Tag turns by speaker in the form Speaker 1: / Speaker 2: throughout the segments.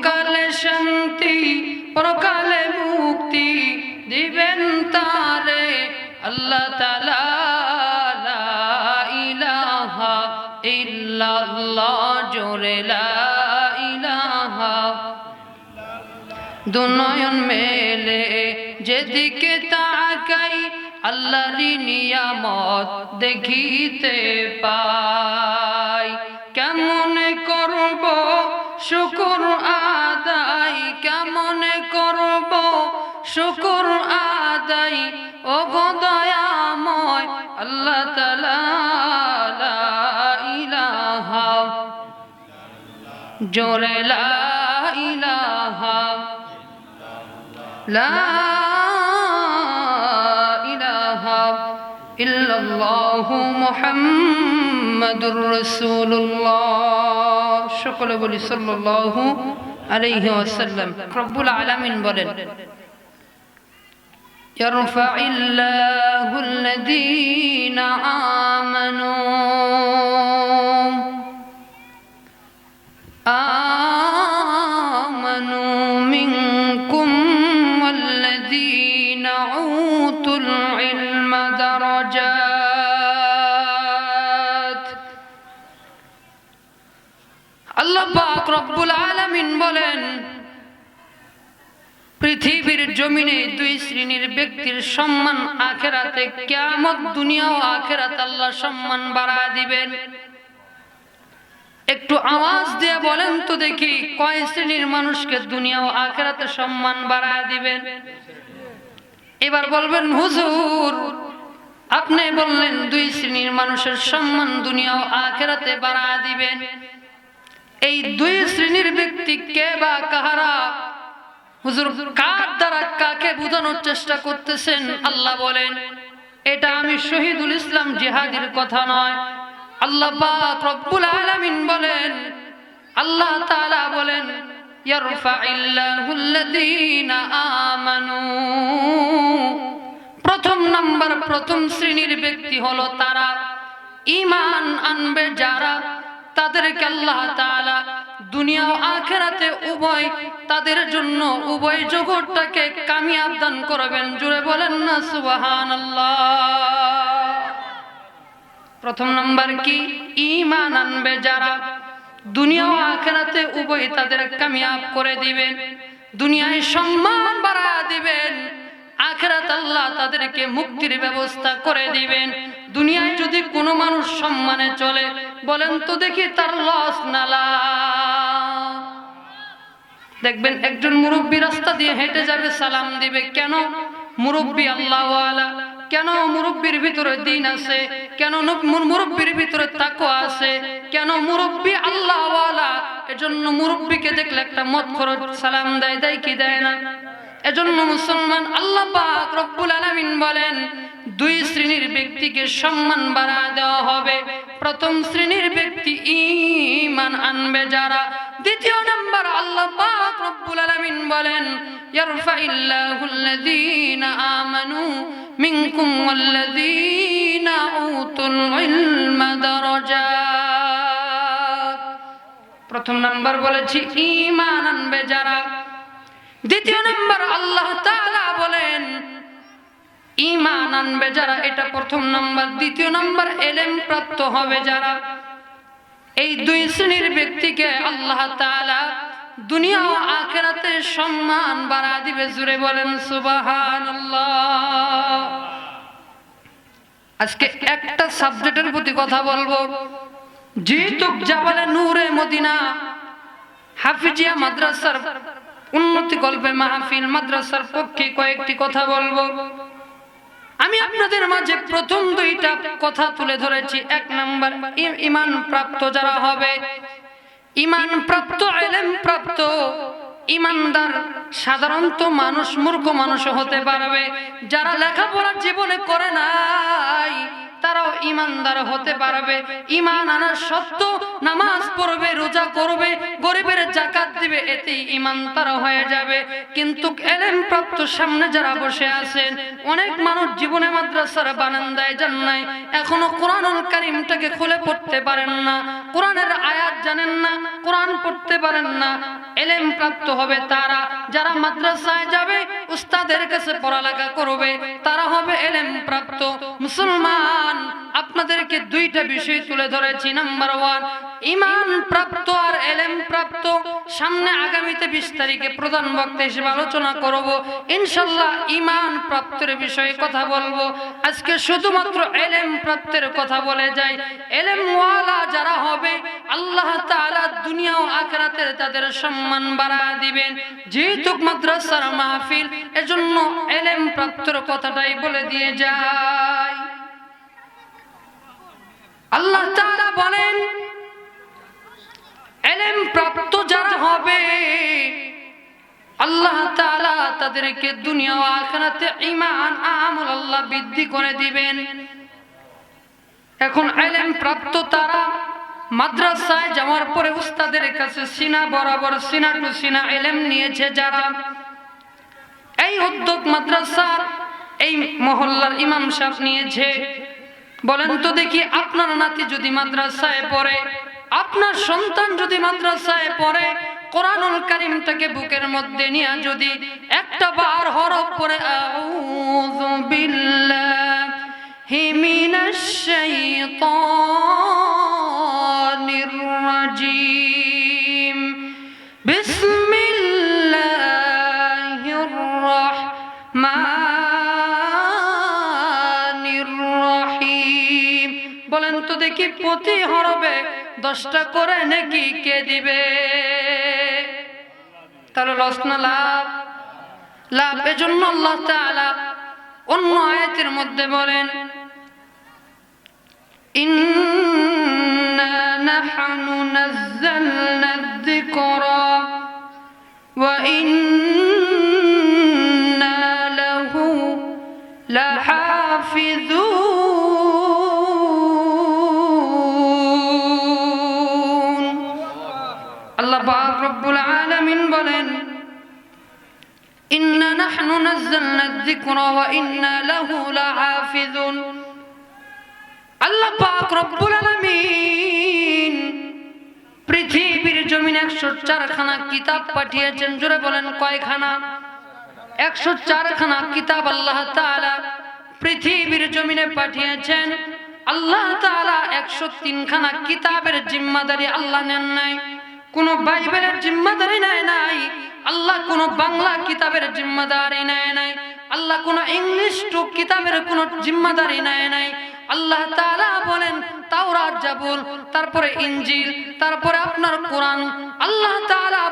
Speaker 1: ইহকালে শান্তি, পরকালে মুক্তি দিবেন তারে। আল্লাহ তালা ইলাহা ইল্লাল্লাহ, জোরে ইলাহা। দুনয়ন মেলে, যেদিকে তাকাই আল্লাহরি নিয়ামত দেখিতে পাই। কেমন শুকুর আদায় কেমন করব? শুকুর আদায় ও গো দয়াময়, আল্লাহ তালা ইলাহা। জোরে লা ইলাহা। লা ইলাহা মুহাম্মাদুর রাসূলুল্লাহ সকলে বলি সাল্লাল্লাহু আলাইহি ওয়াসাল্লাম রব্বুল আলামিন বলেন يرفع الله الذين آمنوا রব্বুল আলামিন বলেন, পৃথিবীর জমিনে দুই শ্রেণির ব্যক্তির সম্মান আখেরাতে কিয়ামত দুনিয়া ও আখেরাত আল্লাহ সম্মান বাড়া দিবেন। একটু আওয়াজ দিয়ে বলেন তো দেখি কয় শ্রেণির মানুষকে দুনিয়া ও আখেরাতে সম্মান বাড়ায় দিবেন। এবার বলবেন, হুজুর, আপনি বললেন দুই শ্রেণির মানুষের সম্মান দুনিয়া ও আখেরাতে বাড়ায় দিবেন। এই দুই শ্রেণির ব্যক্তি কে বা কাহারা? হুজুর, কার দ্বারা কাকে বোঝানোর চেষ্টা করতেছেন? আল্লাহ বলেন, এটা আমি শহীদুল ইসলাম জিহাদির কথা নয়। আল্লাহ পাক রব্বুল আলামিন বলেন, আল্লাহ তাআলা বলেন আমানু। প্রথম নাম্বার, প্রথম শ্রেণির ব্যক্তি হলো তারা। ঈমান আনবে যারা, তাদেরকে আল্লাহ দুনিয়া আখেরাতে উভয় তাদের জন্য উভয় জগৎটাকে কামিয়াব দান করবেন। জুড়ে বলেন না, সুবহানাল্লাহ। প্রথম নাম্বার কি? ইমান আনবে যারা দুনিয়া আখেরাতে উভয় তাদের কামিয়াব করে দিবেন। দুনিয়ায় সম্মান বাড়া দিবেন। আখেরাত আল্লাহ তাদেরকে মুক্তির ব্যবস্থা করে দিবেন। দুনিয়ায় যদি কোনো মানুষ সম্মানে চলে, বলেন তো দেখি তার লস নালা দেখবেন একজন মুরব্বী রাস্তা দিয়ে হেঁটে যাবে, সালাম দিবে, কেন? মুরব্বী আল্লাহওয়ালা, কেন মুরব্বীর ভিতরে দিন আছে? কেন মুরব্বীর ভিতরে তাকো আছে? কেন মুরব্বী আল্লাহওয়ালা? এজন্য মুরব্বীকে দেখলে একটা মত খরচ, সালাম দেয় দেয় কি দেয় না? এজন্য মুসলমান আল্লাহ পাক রব্বুল আলামিন বলেন দুই শ্রেণির ব্যক্তিকে সম্মান বাড়া দেওয়া হবে। প্রথম শ্রেণির ব্যক্তি ইমান আনবে যারা। দ্বিতীয় নম্বর আল্লাহ পাক রব্বুল আলামিন বলেন, ইয়ারফাইল্লাহু আল্লাযীনা আমানু মিনকুম ওয়াল্লাযীনা উতুল ইলমা দারাজাত প্রথম নাম্বার বলেছি, ঈমান আনবে যারা। দ্বিতীয় নাম্বার আল্লাহ তাআলা বলেন ঈমান আনবে যারা, এটা প্রথম নাম্বার। দ্বিতীয় নাম্বার, এলেম প্রাপ্ত হবে যারা। এই দুই শ্রেণির ব্যক্তিকে আল্লাহ তাআলা দুনিয়া ও আখেরাতে সম্মান বাড়া দিবে। জুড়ে বলেন, সুবহানাল্লাহ। আজকে একটা সাবজেক্টের প্রতি কথা বলব। জিতুক জাবালে নূরে মদিনা, হাফিজিয়া মাদ্রাসার উন্নতি গল্পে মাহফিল মাদ্রাসার পক্ষে কয়েকটি কথা বলব। আমি আপনাদের মাঝে প্রথম দুইটা কথা তুলে ধরেছি। এক নাম্বার ইমান প্রাপ্ত যারা হবে, ইমান প্রাপ্ত এলেম প্রাপ্ত, ইমানদার সাধারণত মানুষ মূর্খ মানুষ হতে পারবে। যারা লেখাপড়া জীবনে করে নাই তারাও ইমানদার হতে পারবে। ইমান আনার সত্য নামাজ পড়বে, রোজা করবে, গরিবের জাকাত দিবে, এতেই ইমান তার হয়ে যাবে। কিন্তু এলেম প্রাপ্ত সামনে যারা বসে আছেন, অনেক মানুষ জীবনে মাদ্রাসার বারান্দায় যান নাই, এখনও কোরআনুল কারিমটাকে খুলে পড়তে পারেন না। কোরআনের আয়াত জানেন না, কোরআন পড়তে পারেন না। এলেম প্রাপ্ত হবে তারা। যারা মাদ্রাসায় যাবে উস্তাদের কাছে পড়ালেখা করবে, তারা হবে এলেম প্রাপ্ত মুসলমান, আপনাদেরকে দুইটা বিষয় তুলে ধরেছি। নাম্বার ওয়ান ইমান প্রাপ্ত আর এলেম প্রাপ্ত, সামনে আগামীতে বিশ তারিখে প্রধান বক্তা হিসেবে আলোচনা করব। ইনশাল্লাহ ইমান প্রাপ্তের বিষয়ে কথা বলব। আজকে শুধুমাত্র এলেম প্রাপ্তের কথা বলে যাই। এলেম ওয়ালা যারা হবে, আল্লাহ তাআলা দুনিয়া ও আখিরাতে তাদের সম্মান বাড়া দিবেন। যেহেতু মাদ্রাসার মাহফিল, এজন্য এলেম প্রাপ্তের কথাটাই বলে দিয়ে যায় আল্লাহ তাআলা বলেন এলেম প্রাপ্ত যারা হবে, আল্লাহ তাআলা তাদেরকে দুনিয়া ও ঈমান, আমল আল্লাহ বৃদ্ধি করে দিবেন। এখন এলেম প্রাপ্ত তারা মাদ্রাসায় যাওয়ার পরে উস্তাদের কাছে সিনা বরাবর, সিনা টু সিনা এলেম নিয়েছে যারা। এই উদ্যোগ মাদ্রাসার, এই মহল্লার ইমাম সাহেব নিয়েছে। বলেন তো দেখি আপনার নাতি যদি মাদ্রাসায় পড়ে আপনার সন্তান যদি মাদ্রাসায় পড়ে, কোরআনুল কারিমটাকে বুকের মধ্যে নিয়ে যদি একটা বার হরফ পড়ে বলেন তো দেখি প্রতি হরবে দশটা করে নাকি কে দিবে? তাহলে লস না লাভ? লাভ এজন্য আল্লাহ তাআলা অন্য আয়াতের মধ্যে বলেন, ইন্না নাহনু নাযালনা যিকরা ওয়া ইন্না বলেন পৃথিবীর জমিন পাঠিয়েছেন। আল্লাহ একশো তিনখানা কিতাবের জিম্মাদারি আল্লাহ নেন নাই। কোন বাইবেলের জিম্মাদারি নেয় নাই, আল্লাহ কোন বাংলা কিতাবের জিম্মাদারি নেয় নাই, আল্লাহ কোন ইংলিশ টু কিতাবের কোন জিম্মাদারি নেয় নাই। আল্লাহ তাআলা বলেন তারপরে ইনজিল, তারপরে আপনার কোরআন। আল্লাহ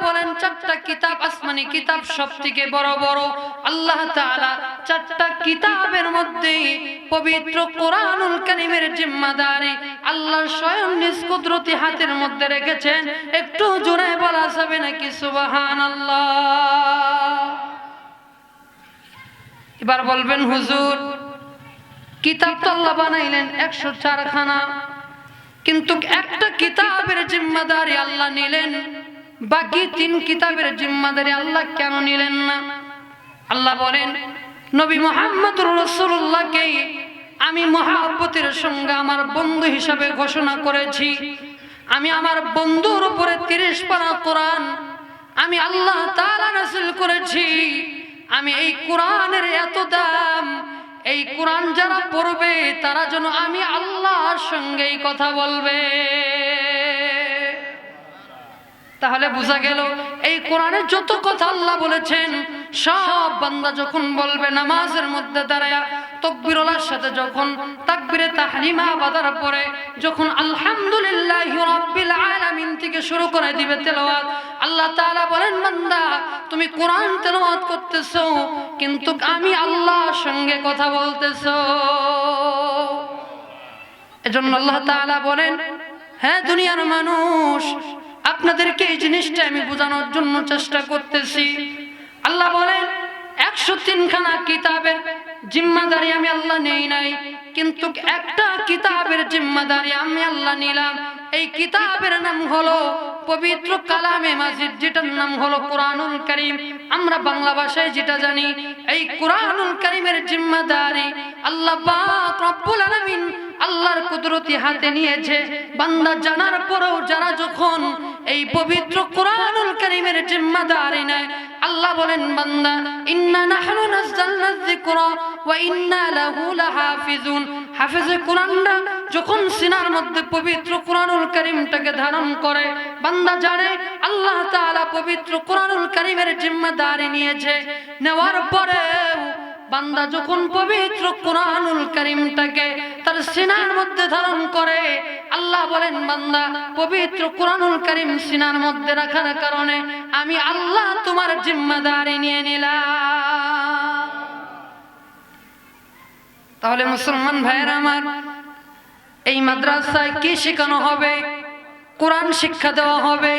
Speaker 1: বলেন, চারটা কিতাব আসমানি কিতাব বড় বড়। আল্লাহ চারটা কিতাবের মধ্যে পবিত্র জিম্মাদারি আল্লাহ স্বয়ং নিজ হাতের মধ্যে রেখেছেন। একটু জোরে বলা যাবে নাকি? সুবহানাল্লাহ। এবার বলবেন, হুজুর, কিতাব তো আল্লাহ বানাইলেন, একশো চারখানা। কিন্তু একটা কিতাবের জিম্মাদারি আল্লাহ নিলেন। বাকি তিন কিতাবের জিম্মাদারি আল্লাহ কেন নিলেন না? আল্লাহ বলেন, নবী মোহাম্মদ রসুল্লাহকে আমি মহাব্বতের সঙ্গে আমার বন্ধু হিসাবে ঘোষণা করেছি। আমি আমার বন্ধুর উপরে তিরিশ পারা কোরআন আমি আল্লাহ তাআলা নাযিল করেছি। আমি এই কোরআনের এত দাম এই কোরআন যারা পড়বে, তারা যেন আমি আল্লাহর সঙ্গেই কথা বলবে। তাহলে বোঝা গেল, এই কোরআনে যত কথা আল্লাহ বলেছেন, সব বান্দা যখন বলবে, নামাজের মধ্যে দাঁড়ায় তকবিরলার সাথে যখন তাকবিরে তাহরিমা বাদার পরে যখন আলহামদুলিল্লাহ রাব্বিল আলামিন থেকে শুরু করে দিবে তেলাওয়াত, আল্লাহ তাআলা বলেন, বান্দা, তুমি কোরআন তেলাওয়াত করতেছো, কিন্তু আমি আল্লাহর সঙ্গে কথা বলতেছো। এজন্য আল্লাহ তাআলা বলেন হ্যাঁ দুনিয়ার মানুষ, আপনাদেরকে এই জিনিসটা আমি বোঝানোর জন্য চেষ্টা করতেছি। আল্লাহ বলেন, একশো তিনখানা কিতাবের জিম্মাদারি আমি আল্লাহ নেই নাই। কিন্তু একটা কিতাবের জিম্মাদারি আমি আল্লাহ নিলাম। এই কিতাবের নাম হলো পবিত্র কালামে মাজিদ, যেটার নাম হলো কোরআনুল করিম। আমরা বাংলা ভাষায় যেটা জানি, এই কোরআনুল করিমের জিম্মাদারি আল্লাহ পাক রব্বুল আলামিন আল্লাহর কুদরতি হাতে নিয়েছে। বান্দা জানার পরেও যারা যখন এই পবিত্র কোরআনুল করিমের জিম্মাদারি নেয়, আল্লাহ বলেন, বান্দা, ইন্না নাহনু নাযালনা যিকরা ওয়া ইন্না লাহু লাহাফিজুন। হাফেজে কোরআনরা যখন সিনার মধ্যে পবিত্র কোরআনুল করিমটাকে ধারণ করে, বান্দা জানে আল্লাহ তাআলা পবিত্র কোরআনুল করিমের জিম্মাদারি নিয়েছে। নেওয়ার পরেও বান্দা যখন পবিত্র কোরআনুল করিমটাকে তার সিনার মধ্যে ধারণ করে, আল্লাহ বলেন, বান্দা, পবিত্র কোরআনুল করিম সিনার মধ্যে রাখার কারণে আমি আল্লাহ তোমার জিম্মাদারি নিয়ে নিলাম। তাহলে মুসলমান ভাইয়ের আমার, এই মাদ্রাসায় কি শেখানো হবে? কোরআন শিক্ষা দেওয়া হবে?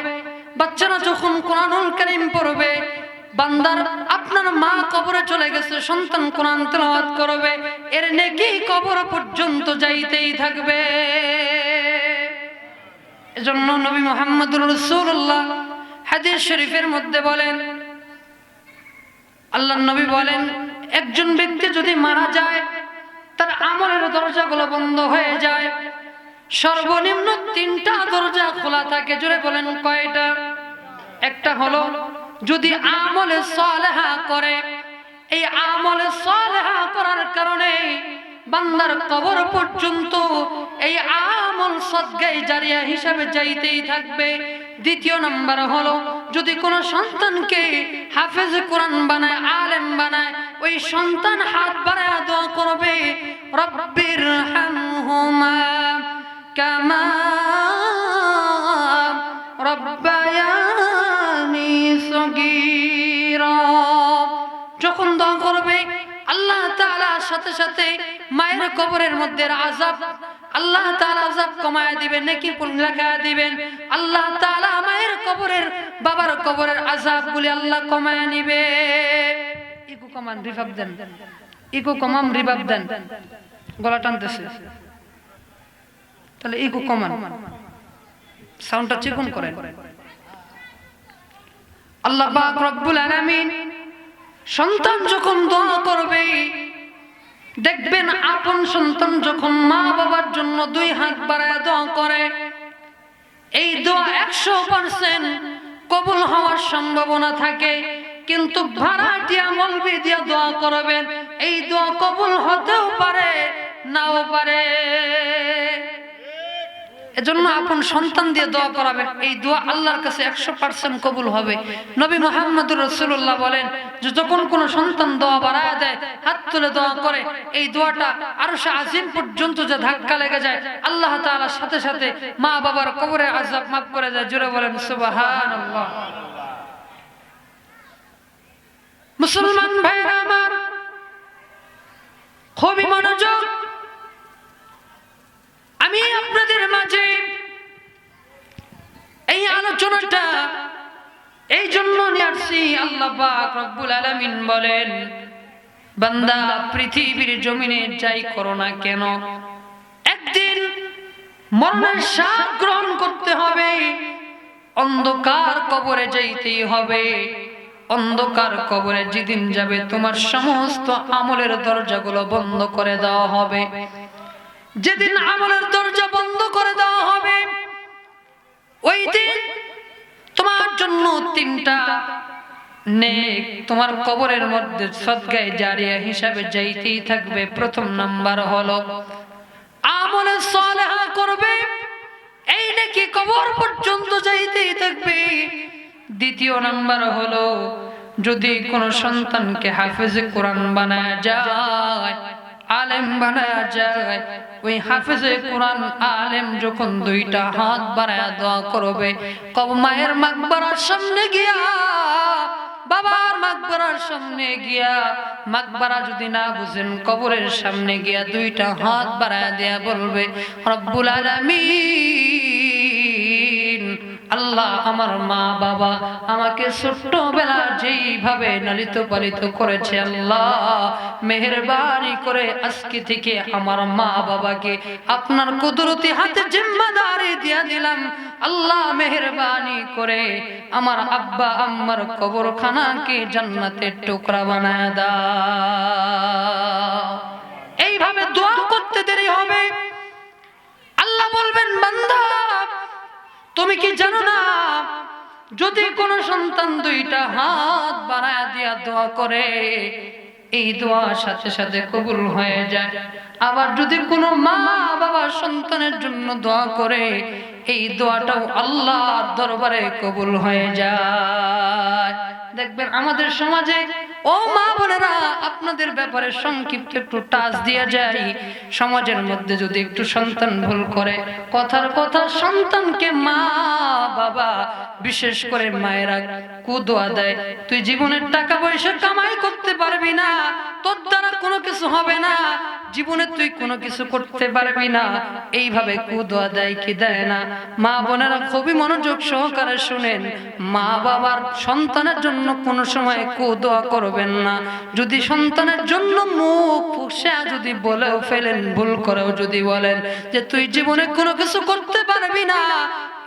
Speaker 1: বাচ্চারা যখন কোরআনুল করিম পড়বে বান্দার আপনার মা কবরে চলে গেছে, সন্তান কোরআন তেলাওয়াত করবে, এর নেকি কবর পর্যন্ত যাইতেই থাকবে। এজন্য নবী মোহাম্মদুর রাসূলুল্লাহ হাদিস শরীফের মধ্যে বলেন, আল্লাহ নবী বলেন, একজন ব্যক্তি যদি মারা যায়, তার আমলের দরজাগুলো বন্ধ হয়ে যায়। সর্বনিম্ন তিনটা দরজা খোলা থাকে জুড়ে বলেন কয়টা? একটা হলো যদি আমলে সালেহা করে এই আমলে সালেহা করার কারণে বান্দার কবর পর্যন্ত এই আমল সদ্গাই জারিয়া হিসাবে যাইতেই থাকবে। দ্বিতীয় নাম্বার হলো যদি কোনো সন্তানকে হাফেজ কোরআন বানায় আলেম বানায় ওই সন্তান হাত বাড়ায় দোয়া করবে রব্বির হামহুমা কামা রব্বায়ানি সাথে সাথে মায়ের কবরের মধ্যে আযাব, আল্লাহ তাআলা আযাব কমায় দিবেন, নাকি লেখা দিবেন। আল্লাহ তাআলা মায়ের কবরের, বাবার কবরের আযাবগুলি আল্লাহ কমায় নিবে। কমান রিভাব দেন। কমাম রিভাব দেন। গলা টানতেছে। তাহলে কমান। সাউন্ডটা করেন। আল্লাহ পাক রব্বুল আলামিন সন্তান যখন দোয়া করবে দেখবেন আপন সন্তান যখন মা বাবার জন্য দুই হাত বাড়ায় দোয়া করে, এই দোয়া একশো পার্সেন্ট কবুল হওয়ার সম্ভাবনা থাকে। কিন্তু ভাড়াটিয়া মলবি দিয়ে দোয়া করবেন, এই দোয়া কবুল হতেও পারে, নাও পারে। এজন্য আপন সন্তান দিয়ে দোয়া করাবেন। এই দোয়া আল্লাহর কাছে একশো পার্সেন্ট কবুল হবে। নবী মোহাম্মদুর রসুল্লাহ বলেন যে যখন কোনো সন্তান দোয়া বাড়ায় দেয় হাত তুলে দোয়া করে। এই দোয়াটা আরও সে আজিম পর্যন্ত যে ধাক্কা লেগে যায় আল্লাহ তাআলার সাথে সাথে মা বাবার কবরে আজাব মাফ করে যায় জুড়ে বলেন সুবাহান মুসলমান ভাইরা আমার খুবই মনোযোগ আমি আপনাদের মাঝে এই আলোচনাটা এই জন্য নিয়ে আল্লাহ রব্বুল আলামিন বলেন, বান্দা, পৃথিবীর জমিনে যাই করো না কেন? একদিন মরণের স্বাদ গ্রহণ করতে হবে, অন্ধকার কবরে যাইতেই হবে। অন্ধকার কবরে যেদিন যাবে তোমার সমস্ত আমলের দরজাগুলো বন্ধ করে দেওয়া হবে। যেদিন আমলের দরজা বন্ধ করে দেওয়া হবে, ওই দিন তোমার জন্য তিনটা নেক তোমার কবরের মধ্যে সদগায় জারিয়া হিসাবে যাইতেই থাকবে। প্রথম নাম্বার হলো, আমলে সালেহা করবে, এই নাকি কবর পর্যন্ত যাইতেই থাকবে। দ্বিতীয় নাম্বার হলো, যদি কোনো সন্তানকে হাফেজে কোরআন বানায় যায় আলেম বানায় যায়। ওই হাফেজে কোরআন আলেম যখন দুইটা হাত বাড়ায় দোয়া করবে, কব মায়ের মাকবারার সামনে গিয়া, বাবার মাকবারার সামনে গিয়া মাকবারা যদি না বুঝেন কবরের সামনে গিয়া দুইটা হাত বাড়ায় দেয়া বলবে, রব্বুল আলামিন আল্লাহ আমার মা বাবা আমাকে ছোট্টবেলা যেইভাবে লালিত পালিত করেছে আল্লাহ, মেহরবানি করে আজকে থেকে আমার মা বাবাকে আপনার কুদরতি হাতে জিম্মাদারি দিয়া দিলাম। আল্লাহ মেহরবানি করে আমার আব্বা আম্মার কবরখানাকে জান্নাতের টুকরা বানায় দাও। এইভাবে দোয়া করতে দেরি হবে। আল্লাহ বলবেন, বান্দা তুমি কি জানো না? যদি কোনো সন্তান দুইটা হাত বাড়ায় দিয়া দোয়া করে, এই দোয়ার সাথে সাথে কবুল হয়ে যায়। আবার যদি কোনো মা বাবা সন্তানের জন্য দোয়া করে, এই দোয়াটাও আল্লাহর দরবারে কবুল হয়ে যায়। দেখবেন আমাদের সমাজে ও মা বোনেরা, আপনাদের ব্যাপারে সংক্ষিপ্ত একটু টাচ দিয়ে যাই। সমাজের মধ্যে যদি একটু সন্তান ভুল করে, কথার কথা সন্তানকে মা, বাবা, বিশেষ করে মায়েরা কুদোয়া দেয়। তুই জীবনের টাকা পয়সা কামাই করতে পারবি না, তোর দ্বারা কোনো কিছু হবে না, জীবনে তুই কোনো কিছু করতে পারবি না। এইভাবে কুদোয়া দেয় কি দেয় না? মা বোনেরা খুবই মনোযোগ সহকারে শুনেন। মা বাবার সন্তানের জন্য কোনো সময় কুদোয়া করবেন না। যদি সন্তানের জন্য মুখ পুষে যদি বলেও ফেলেন, ভুল করেও যদি বলেন যে তুই জীবনে কোনো কিছু করতে পারবি না,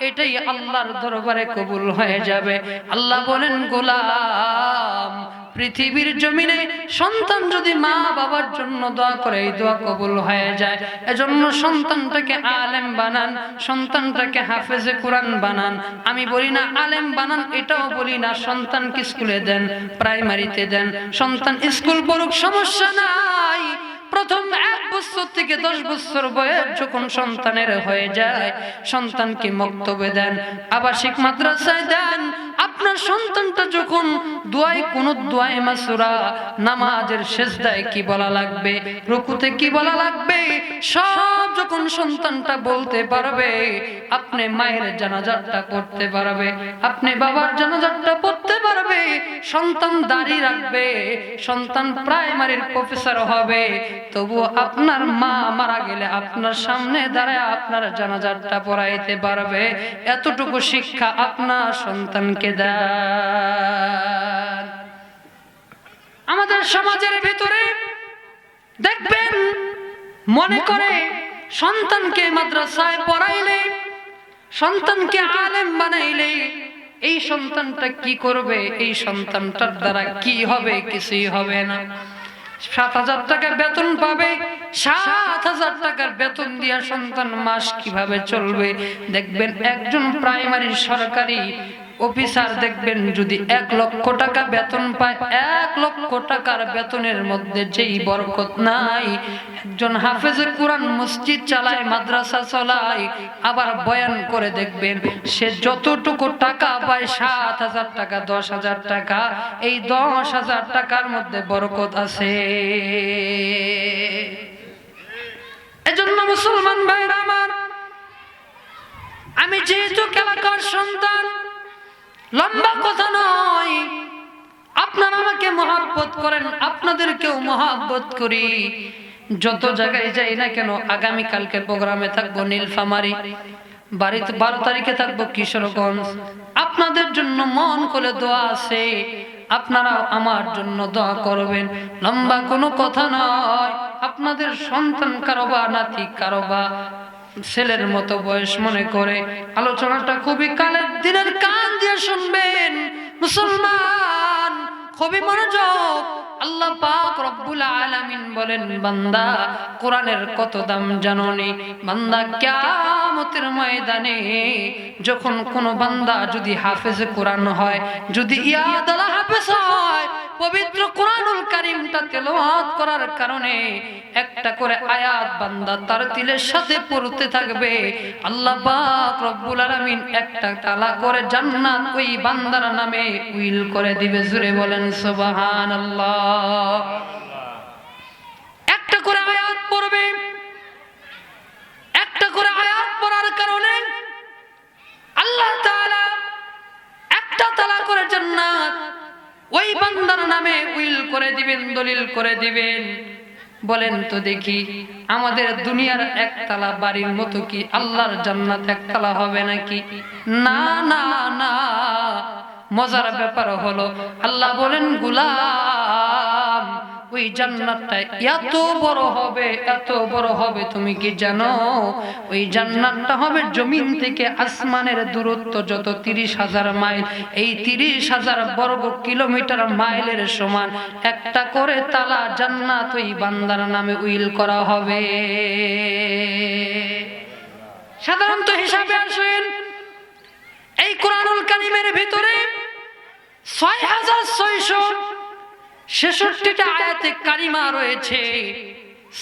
Speaker 1: এটাই আল্লাহর দরবারে কবুল হয়ে যাবে। আল্লাহ বলেন, গোলাম পৃথিবীর জমিনে সন্তান যদি মা বাবার জন্য দোয়া করে, এই দোয়া কবুল হয়ে যায়। এজন্য সন্তানটাকে আলেম বানান, সন্তানটাকে হাফেজে কোরআন বানান। আমি বলি না আলেম বানান, এটাও বলি না, সন্তানকে স্কুলে দেন, প্রাইমারিতে দেন। সন্তান স্কুল পড়ুক, সমস্যা নাই। প্রথম এক বছর থেকে দশ বছর বয়স যখন সন্তানের হয়ে যায়, সন্তানকে মক্তবে দেন, আবাসিক মাদ্রাসায় দেন আপনার সন্তানটা যখন দোয়াই কোন দোয়াই মাসুরা নামাজের শেষদায় কি বলা লাগবে, রুকুতে কি বলা লাগবে? সব যখন সন্তানটা বলতে পারবে, আপনি মায়ের জানাজারটা করতে পারবে, আপনি বাবার জানাজারটা পড়তে পারবে, সন্তান দাড়ি রাখবে, সন্তান প্রাইমারির প্রফেসর হবে, তবু আপনার মা মারা গেলে আপনার সামনে দাঁড়ায় আপনার জানাজারটা পড়াইতে পারবে। এতটুকু শিক্ষা আপনার সন্তানকে দেন আমাদের সমাজের ভিতরে দেখবেন, মনে করে সন্তানকে মাদ্রাসায় পড়াইলে, সন্তানকে আলেম বানাইলে, এই সন্তানটা কি করবে? এই সন্তানটার দ্বারা কি হবে? কিছুই হবে না। সাত হাজার টাকা বেতন পাবে। সাত হাজার টাকার বেতন দিয়া সন্তান মাস কীভাবে চলবে? দেখবেন একজন প্রাইমারি সরকারি অফিসার দেখবেন যদি এক লক্ষ টাকা বেতন পায়, এক লক্ষ টাকার বেতনের মধ্যে যেই বরকত নাই। একজন হাফেজে কোরআন মসজিদ চালায়, মাদ্রাসা চালায়, আবার বয়ান করে দেখবেন, সে যতটুকু টাকা পায়, সাত হাজার টাকা, দশ হাজার টাকা, এই দশ হাজার টাকার মধ্যে বরকত আছে। এজন্য মুসলমান ভাইরা আমার, আমি যেহেতু এলাকার সন্তান লম্বা কথা নয়। আপনারা আমাকে মহাব্বত করেন, আপনাদেরকেও মহাব্বত করি। যত জায়গায় যাই না কেন, আগামী কালকে প্রোগ্রামে থাকব নীলফামারি, বাড়িতে বারো তারিখে থাকব কিশোরগঞ্জ। আপনাদের জন্য মন করে দোয়া আছে আপনারা আমার জন্য দোয়া করবেন। লম্বা কোনো কথা নয়, আপনাদের সন্তান কারও বা নাতি কারোবা ছেলের মতো বয়স মনে করে। আলোচনাটা খুবই কালের দিনের কান দিয়ে শুনবেন। মুসলমান, খুবই মনোযোগ আল্লাহ পাক রব্বুল আলামিন বলেন, বান্দা, কোরআনের কত দাম জানোনি? বান্দা, কিয়ামতের ময়দানে যখন কোন বান্দা যদি হাফেজ কোরআন হয়, যদি ইয়াদ আলা হাফেজ হয়, পবিত্র কোরআনুল কারীমটা তেলাওয়াত করার কারণে একটা করে আয়াত বান্দা তার তিলের সাথে পড়তে থাকবে। আল্লাহ পাক রব্বুল আলামিন একটা তালা করে জান্নাত ওই বান্দার নামে উইল করে দিবে। জুড়ে বলেন, সুবহানাল্লাহ। একটা করে আয়াত পড়বে, একটা করে আয়াত পড়ার কারণে আল্লাহ একটা তালা করে জান্নাত ওই বান্দার নামে উইল করে দিবেন, দলিল করে দিবেন। বলেন তো দেখি, আমাদের দুনিয়ার একতলা বাড়ির মতো কি আল্লাহর জান্নাত একতলা হবে নাকি? না না না। মজার ব্যাপার হলো, আল্লাহ বলেন, গুলাম, ওই জান্নাতটা এত বড় হবে, এত বড় হবে, তুমি কি জানো? ওই জান্নাতটা হবে জমিন থেকে আসমানের দূরত্ব যত তিরিশ হাজার মাইল। এই তিরিশ হাজার বর্গ কিলোমিটার মাইলের সমান। একটা করে তালা জান্নাত ওই বান্দার নামে উইল করা হবে। সাধারণত হিসাবে আসেন, এই কোরআনুল কারিমের ভিতরে ছয় হাজার ছয়শো ছেষট্টিটা আয়াতে কারিমা রয়েছে।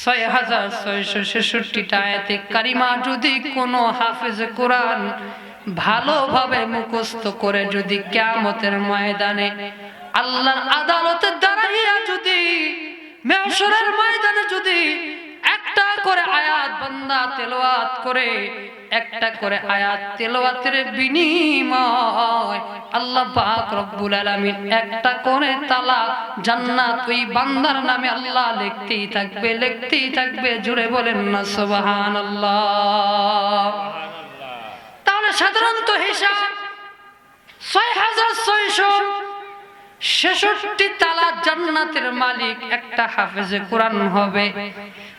Speaker 1: ছয় হাজার ছয়শো ছেষট্টিটা আয়াতে কারিমা যদি কোনো হাফেজ কোরআন ভালোভাবে মুখস্থ করে যদি কেয়ামতের ময়দানে আল্লাহর আদালতের দাঁড়াইয়া যদি মেশরের ময়দানে যদি একটা করে আয়াত বান্দা তেলাওয়াত করে, একটা করে আয়াত তেলাওয়াতের বিনিময় আল্লাহ পাক রব্বুল আলামিন একটা করে তালা জান্নাত ওই বান্দার নামে আল্লাহ লিখতেই থাকবে লিখতেই থাকবে, জুড়ে বলেন না সুবহানাল্লাহ। তাহলে সাধারণত হিসাব ছয় হাজার ছয়শো ছেষট্টি তালা জান্নাতের মালিক একটা হাফেজে কোরআন হবে।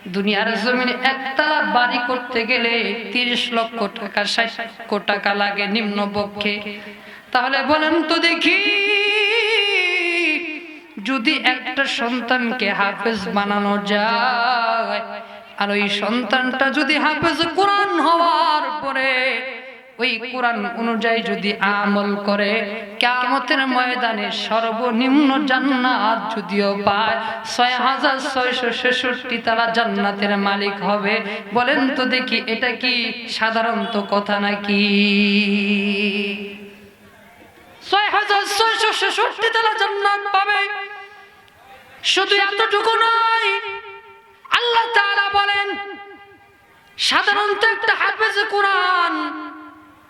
Speaker 1: দুনিয়ার জমিনে একতলা বাড়ি করতে গেলে তিরিশ লক্ষ টাকা, ষাট লক্ষ টাকা লাগে নিম্ন পক্ষে তাহলে বলেন তো দেখি, যদি একটা সন্তানকে হাফেজ বানানো যায়, আর ওই সন্তানটা যদি হাফেজ কোরআন হওয়ার পরে ওই কোরআন অনুযায়ী যদি আমল করে কেমতের ময়দানে সর্বনিম্ন জান্নাত যদিও পায়, ছয় হাজার ছয়শো ছেষট্টি তারা জান্নাতের মালিক হবে। বলেন তো দেখি, এটা কি সাধারণত কথা নাকি? ছয় হাজার ছয়শো ছেষট্টি তারা জান্নাত পাবে। শুধু এতটুকু নয়, আল্লাহ তাআলা বলেন, সাধারণত একটা হাফেজ কোরআন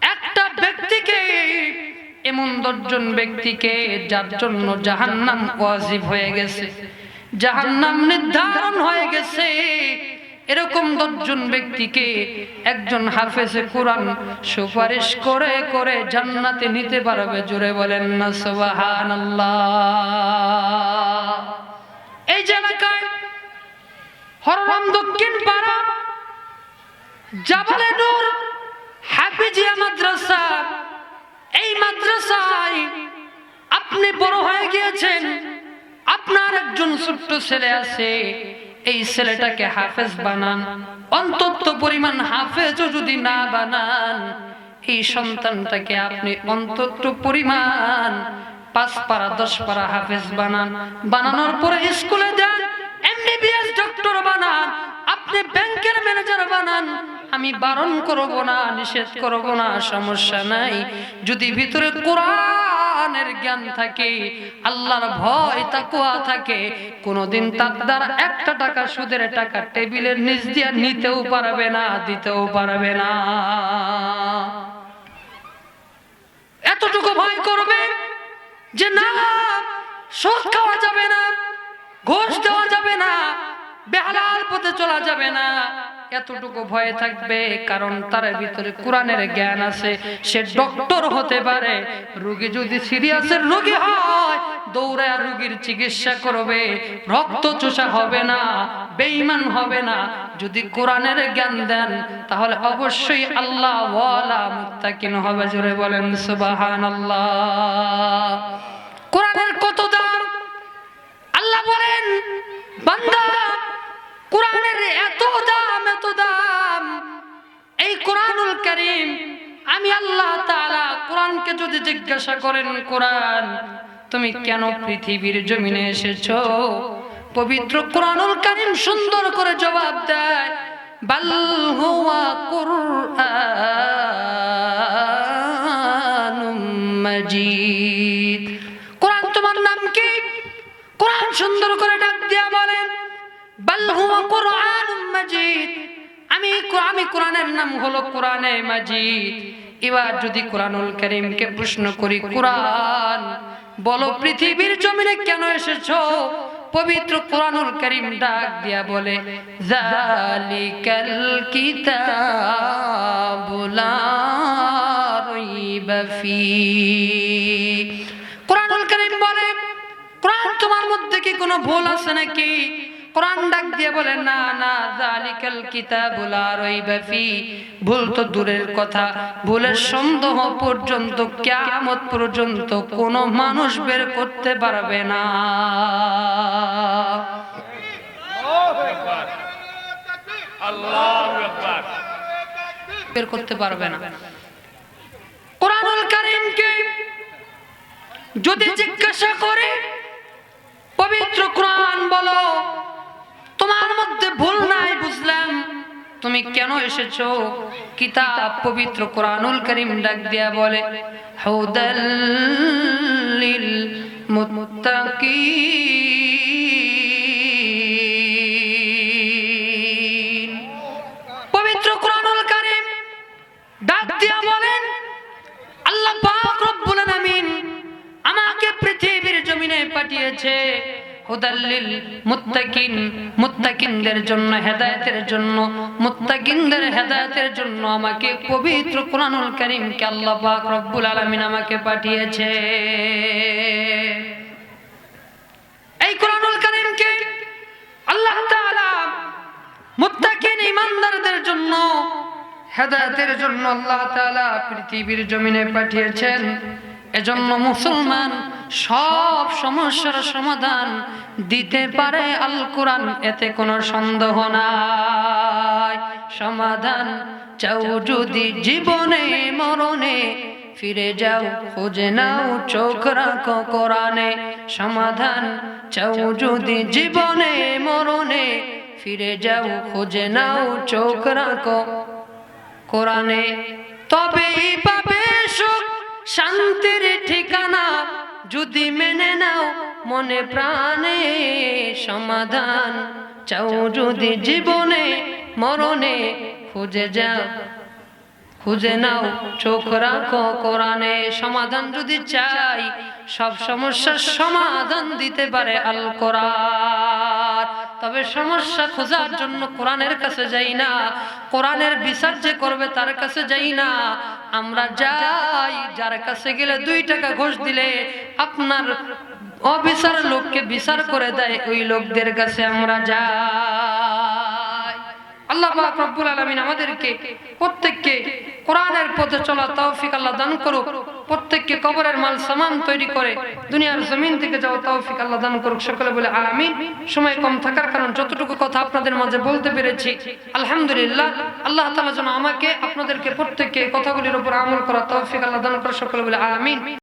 Speaker 1: একটা ব্যক্তিকে, এমন দশজন ব্যক্তিকে যার জন্য জাহান্নাম ওয়াজিব হয়ে গেছে, জাহান্নাম নির্ধারণ হয়ে গেছে। এরকম দশজন ব্যক্তিকে একজন হাফেজে কোরআন সুপারিশ করে করে জান্নাতে নিতে পারবে, জোরে বলেন না, সুবহানাল্লাহ। এই এলাকায় হররাম দক্ষিণ পাড়া, জাবালে নূর হাফিজিয়া আপনি বড় হয়ে গিয়েছেন। আপনার একজন ছোট্ট ছেলে আছে, এই ছেলেটাকে হাফেজ বানান। অন্তত পরিমাণ যদি না বানান, এই সন্তানটাকে আপনি অন্তত পরিমাণ পাঁচ পারা দশ পারা হাফেজ বানান। বানানোর পরে স্কুলে এমবিবিএস ডক্টর বানান, আপনি ব্যাংকের ম্যানেজার বানান, আমি বারণ করব না, নিষেধ করব না, সমস্যা নাই। যদি ভিতরে কোরআনের জ্ঞান থাকে, আল্লাহর ভয় তাকুয়া থাকে তার দ্বারা একটা টাকা সুদের টাকা টেবিলের দিয়ে নিতেও পারবে না, দিতেও পারবে না। এতটুকু ভয় করবে যে না সুদ খাওয়া যাবে না, ঘোষ দেওয়া যাবে না বেহালাল পথে চলা যাবে না। এতটুকু ভয়ে থাকবে, কারণ তার ভিতরে কোরআনের জ্ঞান আছে। সে ডক্টর হতে পারে। রোগী যদি সিরিয়াসের রোগী হয়, দৌড়ায় রোগীর চিকিৎসা করবে। রক্ত চোষা হবে না, বেঈমান হবে না। যদি কোরআনের জ্ঞান দেন, তাহলে অবশ্যই আল্লাহ ওয়ালা মুত্তাকিন হবে। জোরে বলেন, সুবহানাল্লাহ। কোরআনের কত দাম? আল্লাহ বলেন, বান্দা কোরআনের এত দাম এত দাম। এই কোরআনুল করিম, আমি আল্লাহ তাআলা কোরআনকে যদি জিজ্ঞাসা করেন, কোরআন, তুমি কেন পৃথিবীর জমিনে এসেছ? পবিত্র কোরআনুল করিম সুন্দর করে জবাব দেয়, বাল হুয়া কুরআনুম মাজিদ। কোরআন তোমার নাম কি? কোরআন সুন্দর করে ডাক দিয়া বলেন। মাজিদ। আমি আমি নাম হলো মাজিদ। এবার যদি করিমকে প্রশ্ন করি, কোরআন, বলো পৃথিবীর জমিনে কেন এসেছ? পবিত্র কোরআনুল করিম ডাক দিয়া বলে জালিকাল কোরআনুল করিম বলে, কোরআন তোমার মধ্যে কি কোনো ভুল আছে নাকি? কোরআন ডাক দিয়ে বলে, না না জালিকাল কিতাবু লা রাইবা ফি। ভুল তো দূরের কথা। ভুলের সন্দেহ পর্যন্ত, কিয়ামত পর্যন্ত কোনো মানুষ বের করতে পারবে না। বের করতে পারবে না। কোরআনুল কারীমকে যদি জিজ্ঞাসা করে, পবিত্র কোরআন বলো মধ্যে ভুল নাই বুঝলাম। তুমি কেন এসেছ? কিতাব পবিত্র কোরআনুল করিম ডাক দিয়া বলে হুদাল্লিল মুত্তাকিন পবিত্র কোরআনুল কারীম ডাক দিয়া বলেন, আল্লাহ পাক রব্বুল আলামিন আমাকে পৃথিবীর জমিনে পাঠিয়েছে। হুদাল্লিল মুত্তাকিন, মুত্তাকিনদের জন্য হেদায়েতের জন্য, মুত্তাকিনদের হেদায়েতের জন্য আমাকে পবিত্র কোরআনুল কারীমকে আল্লাহ পাক রব্বুল আলামিন আমাকে পাঠিয়েছে। এই কোরআনুল কারীমকে আল্লাহ তাআলা মুত্তাকিন ইমানদারদের জন্য, হেদায়েতের জন্য আল্লাহ তাআলা পৃথিবীর জমিনে পাঠিয়েছেন। এজন্য মুসলমান সব সমস্যার সমাধান দিতে পারে আল কোরআন এতে কোনো সন্দেহ নাই। সমাধান চাও যদি জীবনে, মরণে, ফিরে যাও, খুঁজে নাও, চোখ রাখো কোরআনে। সমাধান চাও যদি জীবনে, মরণে, ফিরে যাও, খুঁজে নাও, চোখ রাখো কোরআনে। তবেই পাবে সুখ, শান্তির ঠিকানা। যদি মেনে নাও মনে প্রাণে সমাধান, চাও যদি জীবনে মরণে খুঁজে যাও, খুঁজে নাও, চোখ রাখো কোরআনে সমাধান যদি চাই, সব সমস্যার সমাধান দিতে পারে আল কোরআন তবে সমস্যা খোঁজার জন্য কোরআনের কাছে যাই না। কোরআনের বিচার যে করবে তার কাছে যাই না। আমরা যাই, যার কাছে গেলে দুই টাকা ঘোষ দিলে আপনার অবিচার লোককে বিচার করে দেয়, ওই লোকদের কাছে আমরা যাই। আল্লাহ রব্বুল আলামিন আমাদেরকে প্রত্যেককে কোরআনের পথে চলা তৌফিক আল্লাহ দান করুক। প্রত্যেককে কবরের মাল সামান তৈরি করে, দুনিয়ার জমিন থেকে যাওয়া তৌফিক আল্লাহ দান করুক। সকলে বলে আমিন। সময় কম থাকার কারণ যতটুকু কথা আপনাদের মাঝে বলতে পেরেছি, আলহামদুলিল্লাহ, আল্লাহ তাআলা যেন আমাকে, আপনাদেরকে প্রত্যেককে কথাগুলির উপর আমল করা তৌফিক আল্লাহ দান করে সকলে বলে আমিন।